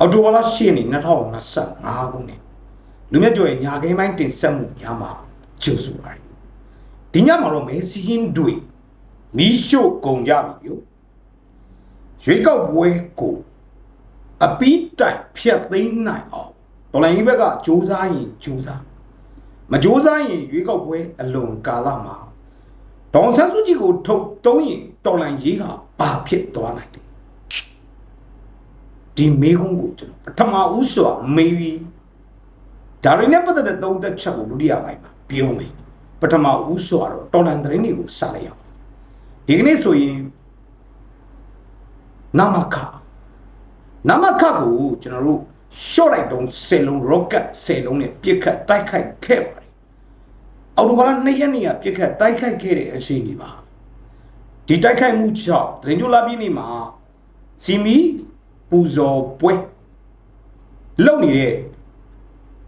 အော်တိုဘာလ10ရက်နေ့2025ခုနှစ်လူမြတ်ကျော်ရဲ့ညာကိန်းပိုင်းတင်ဆက်မှုများမှာကျုပ်စုပါတယ်ဒီညမှာတော့မေဆီဟင်းတွေမီးရှို့ကုန်ကြပြီပြောရွေးကောက်ပွဲကိုအပီးတိုင်ဖျက်သိမ်းနိုင်အောင်တော်လိုင်းကြီးဘက်ကစ조사ရင်စ조사မစ조사ရင်ရွေးကောက်ပွဲအလွန်ကာလမှာဒေါန်ဆန်းစုကြည်ကိုထုတ်တုံးရင်တော်လိုင်းကြီးကဘာဖြစ်သွားနိုင်တယ် ဒီမေကုန်းကိုကျွန်တော်ပထမဦးစွာမေးပြီးဒါရင်းနဲ့ပတ်သက်တဲ့သုံးသက်ချက်ကိုဒုတိယပိုင်းမှာပြောမယ်ပထမဦးစွာတော့တော်လန်သတင်းတွေကိုစလိုက်အောင်ဒီကနေ့ဆိုရင်နမခနမခကိုကျွန်တော်တို့ short လိုက်တုံး10လုံး rocket 10လုံးနဲ့ပြစ်ခတ်တိုက်ခိုက်ခဲ့ပါတယ်အော်တိုဘာလ2ရက်နေ့ကပြစ်ခတ်တိုက်ခိုက်ခဲ့တဲ့အချိန်ဒီပါဒီတိုက်ခိုက်မှုကြောင့်တရင်ကျိုလာပြည်နေမှာစီမီ ပူဇော်ပွဲလုံနေတဲ့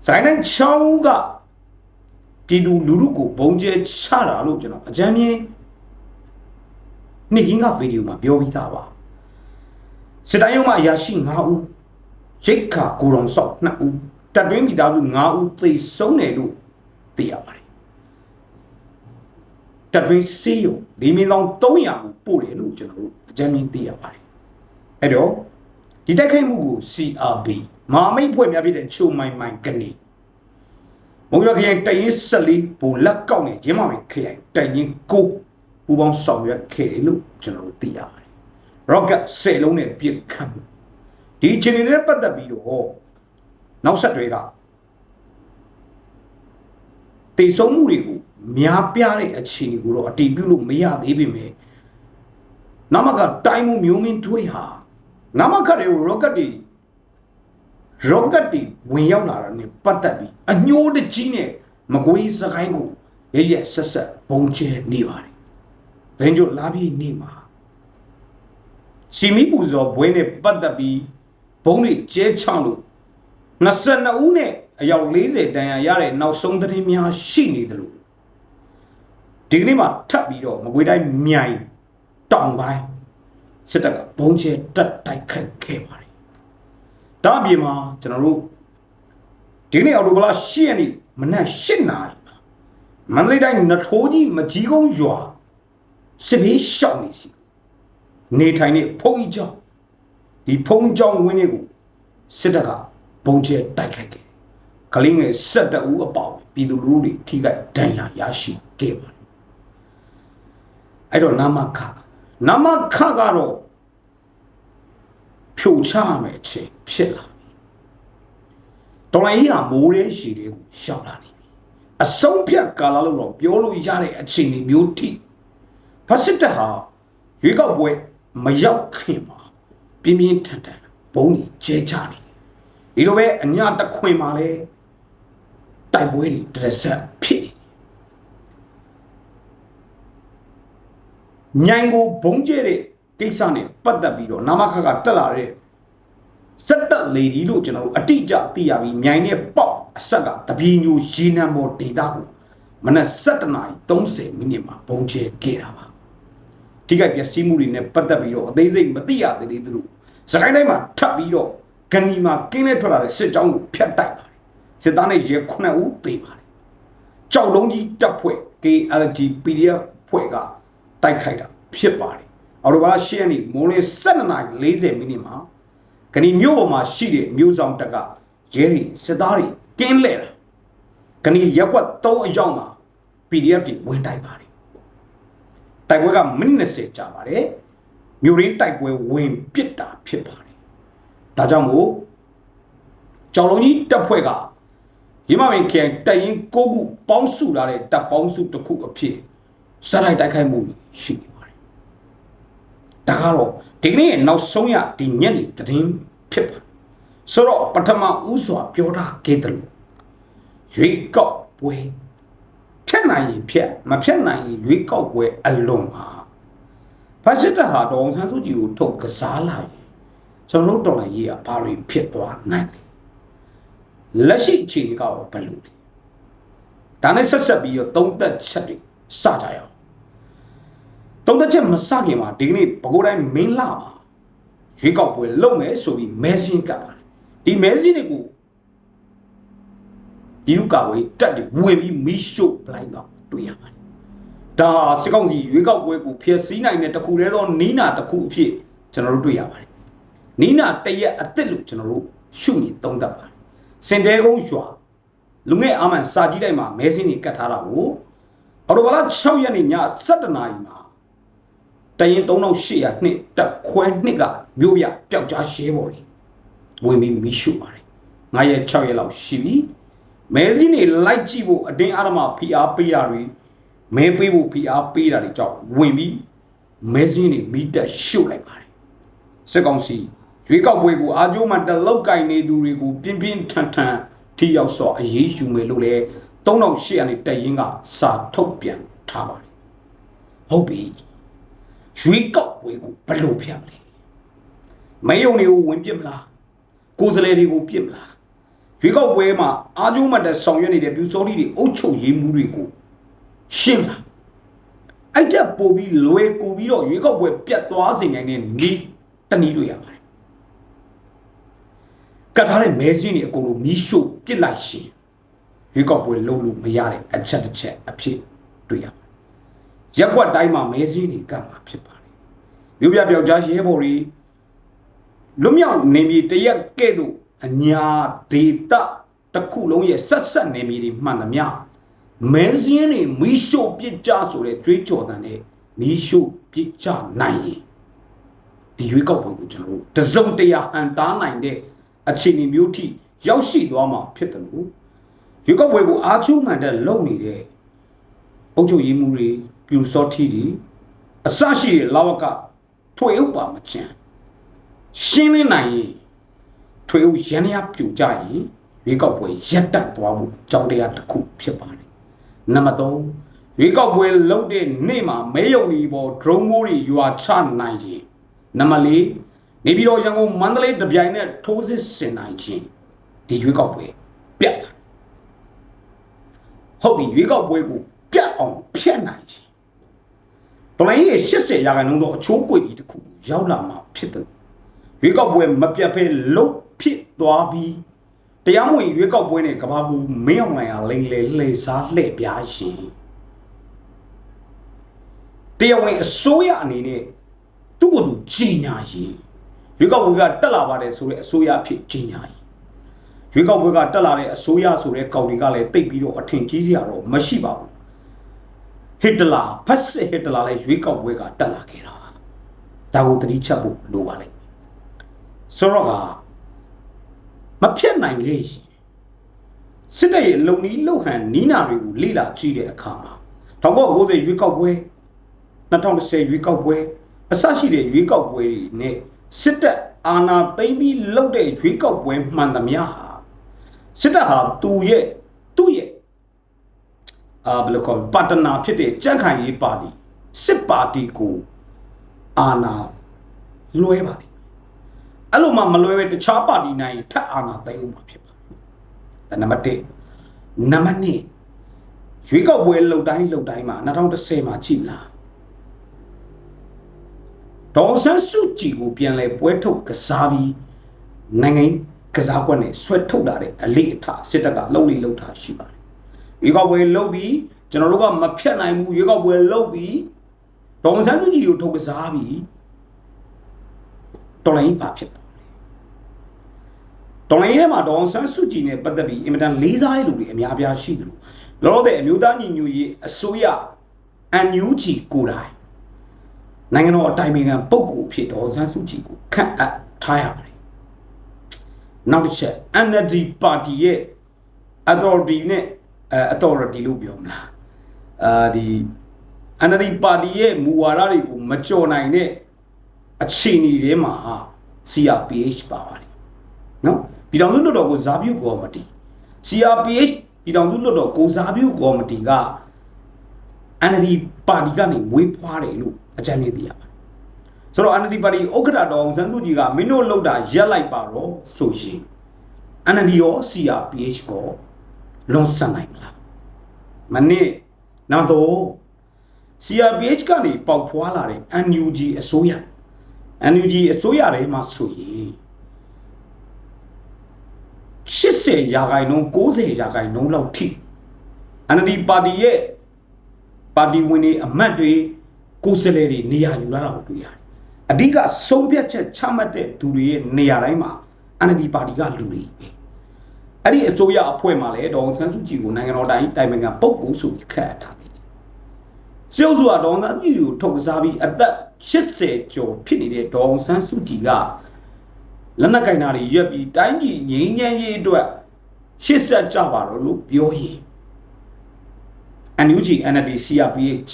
ဇိုင်းနိုင်ချောင်းကပြည်သူလူထုကိုဘုံကျဲချတာလို့ကျွန်တော်အကြမ်းမြင်နေ့ကင်းကဗီဒီယိုမှာပြောပြီးသားပါစစ်တိုင်းရုံးမှာအရာရှိ9ဦးရိတ်ခါကိုရောင်ဆောက်2ဦးတပ်တွင်းမိသားစု9ဦးသေဆုံးတယ်လို့သိရပါတယ်တပ်တွင်းစီးရုံ၄မင်းလောင်း300ကိုပို့တယ်လို့ကျွန်တော်တို့အကြမ်းမြင်သိရပါတယ်အဲ့တော့ ဒီတိုက်ခိုက်မှုကို CRB မဟာမိတ်ဖွဲ့များဖြစ်တဲ့ချိုမိုင်မိုင်ကနေမုံရခရိုင်တရင်14ဘူလက်ကောက်နဲ့ရင်းမမယ်ခရိုင်တရင်ကိုပူပေါင်းဆောင်ရွက်ခဲ့တယ်လို့ကျွန်တော်တို့သိရပါတယ် rocket 10လုံးနဲ့ပြစ်ခတ်မှုဒီအချိန်တွေနဲ့ပတ်သက်ပြီးတော့နောက်ဆက်တွေကတေဆုံးမှုတွေကိုများပြားတဲ့အခြေအနေကိုတော့အတည်ပြုလို့မရသေးပေမဲ့နမကတိုင်းမှုမျိုးမင်းထွေးဟာ နမကတွေကို rocket တွေ rocket တွေဝင်ရောက်လာတာနဲ့ပတ်သက်ပြီးအညှိုးတကြီးနဲ့မကွေးစကိုင်းကိုရရဆက်ဆက်ဘုံကျဲနေပါတယ်။ဒရင်ကျိုလာပြီးနေမှာစီမီပူဇော်ဘွဲနဲ့ပတ်သက်ပြီးဘုံတွေကျဲချောင်းလို့22ဦးနဲ့အယောက်40တန်ရာရတဲ့နောက်ဆုံးသတင်းများရှိနေတယ်လို့ဒီကနေ့မှထပ်ပြီးတော့မကွေးတိုင်းမြိုင်တောင်ပိုင်း စစ်တပ်ကဘုံကျဲတက်တိုက်ခတ်ခဲ့ပါတယ်။ဒါအပြင်မှာကျွန်တော်တို့ဒီကနေ့အော်တိုဘလာ10ရက်နေ့မနက်8နာရီမှာမန္တလေးတိုင်းနထိုးကြီးမကြီးကုန်းရွာစစ်ဘေးရှောက်နေစီနေထိုင်နေဖုံကြီးကျောင်းဒီဖုံကျောင်းဝင်းတွေကိုစစ်တပ်ကဘုံကျဲတိုက်ခိုက်ခဲ့ကလေးငယ်၁၁ဦးအပေါင်းပြည်သူလူထုတွေထိခိုက်ဒဏ်ရာရရှိခဲ့ပါတယ်အဲ့တော့နမခ နမခကတော့ဖြိုချရမယ်အချိန်ဖြစ်လာပြီတော်လိုင်းကြီးဟာမိုးရဲရှည်တွေကိုရှောက်လာနေပြီအဆုံးဖြတ်ကာလလို့တော့ပြောလို့ရတဲ့အချိန်တွေမျိုးထိဖက်စစ်တပ်ဟာရွေးကောက်ပွဲမရောက်ခင်မှာပြင်းပြင်းထန်ထန်ဘုံကြီးကျဲချနေတယ်ဒီလိုပဲအညတခွင်မှာလဲတိုက်ပွဲတွေတရဇက်ဖြစ်နေတယ် ညိုင်ကိုဘုံကျဲတဲ့ကိစ္စနဲ့ပတ်သက်ပြီးတော့နာမခကတက်လာတဲ့စက်တက်လေဒီလို့ကျွန်တော်တို့အတိအကျသိရပြီးမြိုင်နဲ့ပေါက်အဆက်ကတပီညိုရေနံပေါ်ဒေတာကိုမနက်7:30နာရီ30မိနစ်မှာဘုံကျဲခဲ့တာပါထိခိုက်ပျက်စီးမှုတွေနဲ့ပတ်သက်ပြီးတော့အသေးစိတ်မသိရသေးသေးသူတို့စကိုင်းတိုင်းမှာထပ်ပြီးတော့ဂန်နီမှာကင်းလဲထွက်လာတဲ့စစ်ကြောင်းကိုဖျက်တိုက်ပါတယ်စစ်သားနဲ့ရဲ9ဦးသေပါတယ်ကြောက်လုံးကြီးတပ်ဖွဲ့ KLG PDF ဖွဲ့က တိုက်ခိုက်တာဖြစ်ပါတယ်အော်တိုဘာလ10ရက်နေ့မိုးလင်း12:40မိနစ်မှာဂနီမြို့ပေါ်မှာရှိတဲ့မြို့ဆောင်တက်ကရဲတွေစစ်သားတွေကင်းလဲတာဂနီရက်ကွက်3အယောက်မှာ PDF တွေဝင်တိုက်ပါတယ်တိုက်ပွဲကမိနစ်20ကြာပါတယ်မြို့ရင်းတိုက်ပွဲဝင်ပစ်တာဖြစ်ပါတယ်ဒါကြောင့်မို့ကြောင်လုံးကြီးတပ်ဖွဲ့ကရမမင်းခင်တရင်ကိုခုပေါင်းစုလာတဲ့တပ်ပေါင်းစုတစ်ခုအဖြစ် စတိုက်တိုက်ခိုက်မှုရှိနေပါတယ်ဒါကတော့ဒီကနေ့ရဲ့နောက်ဆုံးရဒီညနေသတင်းဖြစ်ပါတယ်ဆိုတော့ပထမဦးစွာပြောတာခဲ့တယ်လို့ရွေးကောက်ပွဲဖြတ်နိုင်ရင်ဖြတ်မဖြတ်နိုင်ရင်ရွေးကောက်ပွဲအလွန်ပါဖာစစ်တပ်ဟာဒေါအောင်ဆန်းစုကြည်ကိုထုတ်ကစားလာရင်ကျွန်တော်တို့တော်လှန်ရေးကဘာတွေဖြစ်သွားနိုင်လဲလက်ရှိအခြေအနေကတော့ဘယ်လိုလဲဒါနဲ့ဆက်ဆက်ပြီးတော့သုံးသက်ချက်တွေစကြရအောင် သုံးသက်ချက်မစခင်မှာဒီကနေ့ပဲခူးတိုင်းမင်းလာမှာရွေးကောက်ပွဲလုပ်မယ်ဆိုပြီးမဲစင်းကပ်ပါတယ်ဒီမဲစင်းတွေကိုဒီဥကာဝေးတက်တွေဝင်ပြီးမီးရှို့ပလိုက်တော့တွေ့ရပါတယ်ဒါစစ်ကောင်စီရွေးကောက်ပွဲကိုဖျက်ဆီးနိုင်တဲ့တခုတည်းသောနီးနာတစ်ခုအဖြစ်ကျွန်တော်တို့တွေ့ရပါတယ်နီးနာတရက်အစ်စ်လို့ကျွန်တော်တို့ရှုမြင်သုံးသပ်ပါတယ်စင်တဲကုန်းရွာလူငယ်အာမန်စာကြီးတိုင်းမှာမဲစင်းတွေကတ်ထားတာကိုအော်တိုဘလာ6ရက်နေ့ည7:00နာရီမှာ တရင်3800နှစ်တက်ခွဲနှစ်ကမြို့ပြပျောက်ကြားရဲပေါ်တွေဝင်ပြီးမီးရှို့ပါတယ်9ရက်6ရက်လောက်ရှိပြီမဲစင်းတွေလိုက်ကြည့်ဖို့အတင်းအဓမ္မဖိအားပေးတာတွေမဲပေးဖို့ဖိအားပေးတာတွေကြောင့်ဝင်ပြီးမဲစင်းတွေမိတက်ရှို့လိုက်ပါတယ်စစ်ကောင်စီရွေးကောက်ပွဲကိုအာကျိုးမှတလောက်ကင်နေသူတွေကိုပြင်းပြင်းထန်ထန်ထိရောက်စွာအရေးယူမယ်လို့လည်း3800နဲ့တက်ရင်ကစာထုတ်ပြန်ထားပါတယ်ဟုတ်ပြီ ရွေးကောက်ပွဲကိုဘယ်လိုဖျက်မလဲမဲယုံတွေကိုဝင်ပြစ်မလားကိုယ်စလဲတွေကိုပြစ်မလားရွေးကောက်ပွဲမှာအာကျိုးမှတက်ဆောင်ရွက်နေတဲ့ပြူစောတိတွေအုပ်ချုပ်ရေးမှုတွေကိုရှင်းလားအဲ့တက်ပို့ပြီးလွယ်ကူပြီးတော့ရွေးကောက်ပွဲပြတ်သွားစေနိုင်တဲ့နီးတနည်းတွေရပါတယ်ကတ်ထားတဲ့မဲစင်းတွေအကုန်လုံးမီးရှို့ပစ်လိုက်ရှင်ရွေးကောက်ပွဲလုံးလို့မရတဲ့အချက်တစ်ချက်အဖြစ်တွေ့ရပါတယ် ရက်ကွက်တိုင်းမှာမဲစင်းတွေကတ်မှာဖြစ်ပါတယ်မြို့ပြပြောက်ကြားရဲဘော်တွေလွတ်မြောက်နေမြေတရက်ကဲ့သို့အညာဒေတာတစ်ခုလုံးရဲ့ဆက်ဆက်နေမြေတွေမှန်သမျှမဲစင်းတွေမီးရှို့ပစ်ကြဆိုတဲ့ကြွေးကြော်တန်နဲ့မီးရှို့ပစ်ကြနိုင်ရင်ဒီရွေးကောက်ပွဲကိုကျွန်တော်တို့တစုံတရာဟန်တားနိုင်တဲ့အခြေအနေမျိုးထိရောက်ရှိသွားမှာဖြစ်တယ်လို့ရွေးကောက်ပွဲကိုအားချိုးမှန်တဲ့လုံနေတဲ့အုပ်ချုပ်ရေးမှုတွေ ပြူစောထီတွေအစရှိတဲ့လာဝကထွေဥပါမချန်ရှင်းလင်းနိုင်ရင်ထွေဥရန်ရပြူကြရင်ရွေးကောက်ပွဲရပ်တန့်သွားဖို့ကြောင်းတရားတစ်ခုဖြစ်ပါတယ်နံပါတ်3ရွေးကောက်ပွဲလုပ်တဲ့နေ့မှာမဲယုံဒီပေါ် drone မိုးတွေရွာချနိုင်ခြင်းနံပါတ်4နေပြည်တော်ရန်ကုန်မန္တလေးတပြိုင်နက်ထိုးစစ်ဆင်နိုင်ခြင်းဒီရွေးကောက်ပွဲပြတ်လာဟုတ်ပြီရွေးကောက်ပွဲကိုပြတ်အောင်ဖျက်နိုင်ခြင်း တော်လိုင်းရဲ့80ရာခိုင်နှုန်းသောအချိုးကွေကြီးတစ်ခုကိုရောက်လာမှာဖြစ်တယ်ရွေးကောက်ပွဲမပြတ်ဖဲလုတ်ဖြစ်သွားပြီးတရားမဝင်ရွေးကောက်ပွဲနဲ့ကဘာဘူးမင်းအောင်လိုင်ဟာလိမ့်လေလှည့်စားလှည့်ပြားရှင်တရားဝင်အစိုးရအနေနဲ့သူ့ကိုယ်သူကြီးညာရင်ရွေးကောက်ပွဲကတက်လာပါတယ်ဆိုတဲ့အစိုးရအဖြစ်ကြီးညာရင်ရွေးကောက်ပွဲကတက်လာတဲ့အစိုးရဆိုတဲ့ကောင်တွေကလည်းတိတ်ပြီးတော့အထင်ကြီးစရာတော့မရှိပါဘူး ဟစ်တလာဖက်စစ်ဟစ်တလာလည်းရွေးကောက်ပွဲကတက်လာခဲ့တာဒါကိုသတိချက်ဖို့လိုပါလိမ့်ဆိုတော့ကမဖြတ်နိုင်လေစစ်တပ်ရဲ့လုံနီးလုံဟန်နီးနာတွေကိုလေ့လာကြည့်တဲ့အခါမှာ1990ရွေးကောက်ပွဲ2010ရွေးကောက်ပွဲအစရှိတဲ့ရွေးကောက်ပွဲတွေနဲ့စစ်တပ်အာဏာသိမ်းပြီးလှုပ်တဲ့ရွေးကောက်ပွဲမှန်သမျှဟာစစ်တပ်ဟာသူ့ရဲ့သူ့ရဲ့ အာဘယ်လိုခေါ်ပါတနာဖြစ်တဲ့ကြန့်ခိုင်ရေးပါတီစစ်ပါတီကိုအာဏာလွှဲပါလိမ့်အဲ့လိုမှမလွှဲပဲတခြားပါတီနိုင်ထပ်အာဏာသိမ်းဦးမှာဖြစ်ပါဒါနံပါတ်1နံပါတ်2ရွေးကောက်ပွဲလှုပ်တိုင်းလှုပ်တိုင်းမှာ2010မှာကြည့်မလားဒေါ်ဆန်းစုကြည်ကိုပြန်လဲပွဲထုတ်ကစားပြီးနိုင်ငံကစားကွက်နဲ့ဆွဲထုတ်လာတဲ့အလေးအထားစစ်တပ်ကလုံလေးလုံထားရှိပါတယ်။ ရွေးကောက်ပွဲလုပ်ပြီးကျွန်တော်တို့ကမဖြတ်နိုင်ဘူးရွေးကောက်ပွဲလုပ်ပြီးဒေါ်ဆန်းစုကြည်ကိုထုတ်ကစားပြီးတော်လိုင်းပါဖြစ်တယ်။တော်လိုင်းထဲမှာဒေါ်ဆန်းစုကြည်နဲ့ပတ်သက်ပြီးအင်မတန်လေးစားတဲ့လူတွေအများပြားရှိတယ်လို့လောလောဆယ်အမျိုးသားညီညွတ်ရေးအစိုးရ NUG ကိုယ်တိုင်နိုင်ငံတော်အတိုင်ပင်ခံပုဂ္ဂိုလ်ဖြစ်တော်စန်းစုကြည်ကိုခန့်အပ်ထားရပါတယ်နောက်တစ်ချက် NLD ပါတီရဲ့ authority နဲ့အဲ authority လို့ပြောမလားအာဒီ NLD ပါတီရဲ့မူဝါဒတွေကိုမကြော်နိုင်တဲ့အခြေအနေတွေမှာ CRPH ပါပါတယ်နော်ပြည်တော်စုလွှတ်တော်ကိုဇာပြုကော်မတီ CRPH ပြည်တော်စုလွှတ်တော်ကိုဇာပြုကော်မတီက NLD ပါတီကနေဝေးဖွားတယ်လို့အကြံဉာဏ်သိရပါတယ်ဆိုတော့ NLD ပါတီဥက္ကဋ္ဌတော်အောင်ဆန်းစုကြည်ကမင်းတို့လောက်တာရက်လိုက်ပါတော့ဆိုရှင် NLD ရော CRPH ကို လွန်ဆန်နိုင်မလားမနစ်နောက်တော့ CRPH ကနေပေါက်ဖွာလာတဲ့ NUG အစိုးရ NUG အစိုးရထဲမှာဆိုရင်80ရာခိုင်နှုန်း90ရာခိုင်နှုန်းလောက်ထိ NLD ပါတီရဲ့ပါတီဝင်တွေအမတ်တွေကိုယ်စားလှယ်တွေနေရာယူလာတာကိုတွေ့ရတယ်အဓိကဆုံးဖြတ်ချက်ချမှတ်တဲ့သူတွေရဲ့နေရာတိုင်းမှာ NLD ပါတီကလူတွေပဲ အဲ့ဒီအစိုးရအဖွဲ့မှာလည်းဒေါအောင်ဆန်းစုကြည်ကိုနိုင်ငံတော်တိုင်းတိုင်ပင်ခံပုဂ္ဂိုလ်ဆိုပြီးခန့်အပ်ထားတယ်စေုပ်ဆိုတာဒေါအောင်ဆန်းစုကြည်ကိုထုတ်စားပြီးအသက်80ကျော်ဖြစ်နေတဲ့ဒေါအောင်ဆန်းစုကြည်ကလက်နက်ကင်တာတွေရက်ပြီးတိုင်းပြည်ငြိမ်းချမ်းရေးအတွက်ရှစ်ဆက်ကြပါတော့လို့ပြောရင် NUG NLD CRPH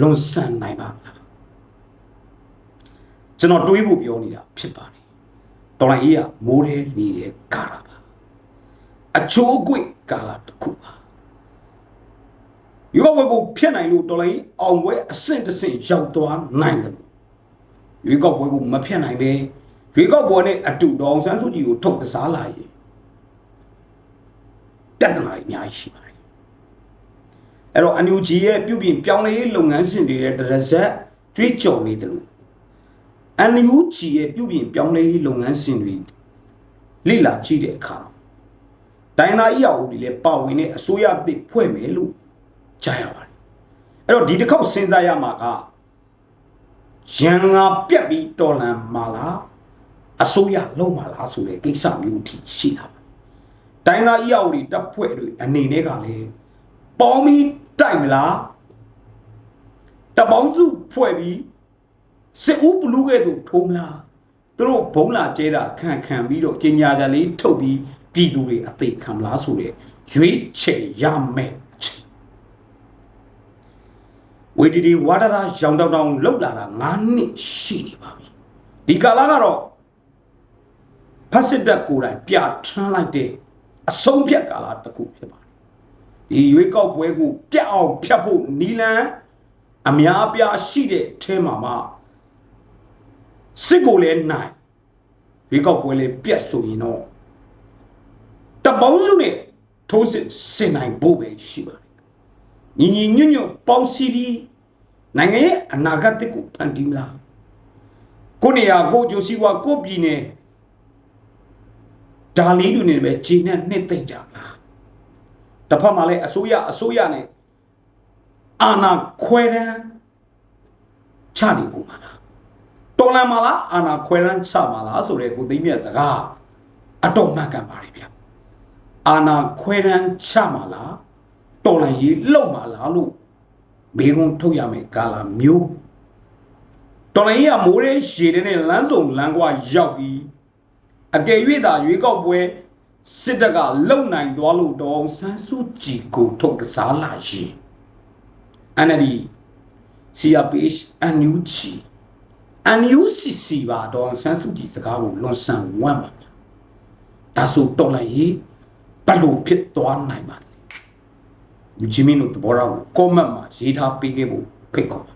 လွန်ဆန်နိုင်ပါမလားကျွန်တော်တွေးဖို့ပြောနေတာဖြစ်ပါတယ်တော်လိုင်းကြီးကမိုးတယ်နေတယ်ကာလာပါ အချိုးအကွေ့ကာလာတစ်ခုပါယောဝေကိုဖြစ်နိုင်လို့တော်လိုင်းအောင်ပွဲအဆင့်တစ်ဆင့်ရောက်သွားနိုင်တယ်ရွေးကောက်ပွဲကိုမဖြစ်နိုင်ပဲရွေးကောက်ပွဲနဲ့အတူတော်ဆန်းစုကြည်ကိုထုတ်ကစားလာရင်တက်တနာကြီးအများကြီးရှိပါတယ်အဲ့တော့ NUG ရဲ့ပြုပြင်ပြောင်းလဲရေးလုပ်ငန်းစဉ်တွေရဲ့တရဇက်ကြွေးကြော်နေတယ်လို့ NUG ရဲ့ပြုပြင်ပြောင်းလဲရေးလုပ်ငန်းစဉ်တွေလိလာကြည့်တဲ့အခါ ဒိုင်နာအီယာဦးဒီလည်းပါဝင်တဲ့အစိုးရအသစ်ဖွဲ့မယ်လို့ကြားရပါတယ်အဲ့တော့ဒီတစ်ခေါက်စဉ်းစားရမှာကရန်ငါပြက်ပြီးတော်လန်မာလားအစိုးရလုံးမာလားဆိုတဲ့ကိစ္စမျိုးထိရှိတာပါဒိုင်နာအီယာဦးဒီတပ်ဖွဲ့တွေအနေနဲ့ကလည်းပေါင်းပြီးတိုက်မလားတပေါင်းစုဖွဲ့ပြီးစစ်ဦးဘလူးကဲ့သို့ထိုးမလားသူတို့ဘုံလာကျဲတာခံခံပြီးတော့ကျင်ညာကြလေးထုတ်ပြီး ပြည်သူတွေအသေးခံမလားဆိုတဲ့ရွေးချယ်ရမယ်အချိန်ဝေဒီဒီဝါဒရာရောင်တောင်တောင်လောက်လာတာ9နှစ်ရှိနေပါပြီဒီကာလကတော့ဖက်စစ်တပ်ကိုယ်တိုင်ပြထမ်းလိုက်တဲ့အဆုံးဖြတ်ကာလတစ်ခုဖြစ်ပါတယ်ဒီရွေးကောက်ပွဲကိုပြတ်အောင်ဖြတ်ဖို့နီလန်အများအပြားရှိတဲ့အဲမှာမှစစ်ကိုလည်းနိုင်ရွေးကောက်ပွဲလည်းပြတ်ဆိုရင်တော့ တပေါင်းစုနဲ့ထိုးစစ်ဆင်နိုင်ဖို့ပဲရှိပါတယ်ညီညီညွတ်ညွတ်ပေါင်းစည်းပြီးနိုင်ငံရဲ့အနာဂတ်ကိုဖန်တီးမလားကိုနေရာကိုဂျိုစီဝါကိုပြည်နယ်ဒါလေးတွေနဲ့ပဲဂျင်းနဲ့နှစ်သိမ့်ကြမလားတစ်ဖက်မှာလည်းအစိုးရအစိုးရနဲ့အာဏာခွဲတန်းချနေကုန်ပါလားတော်လန်မှာလားအာဏာခွဲတန်းချမှာလားဆိုတဲ့ကိုသိမြတ်စကားအတော်မှန်ကန်ပါတယ်ဗျ အာဏာခွဲတန်းချမှာလားတော်လန်ရေးလောက်မှာလားလို့မေခွန်းထုတ်ရမယ်ကာလာမျိုးတော်လန်ရေးကမိုးရဲရေတဲ့လမ်းစုံလမ်းကွာရောက်ပြီးအကယ်၍သာရွေးကောက်ပွဲစစ်တပ်ကလုံနိုင်သွားလို့တောင်းဆန်းစုကြည်ကိုထုတ်ကစားလာရင် NLD CRPH NUG NUCC ပါတော့ဆန်းစုကြည်စကားကိုလွန်ဆန်ဝမ်းပါဒါဆိုတော်လိုက်ရေး ဘလို့ဖြစ်သွားနိုင်ပါလဲယူချီမင်းတို့တဘောတော့ comment မှာရေးထားပေးခဲ့ဖို့ဖိတ်ခေါ်ပါ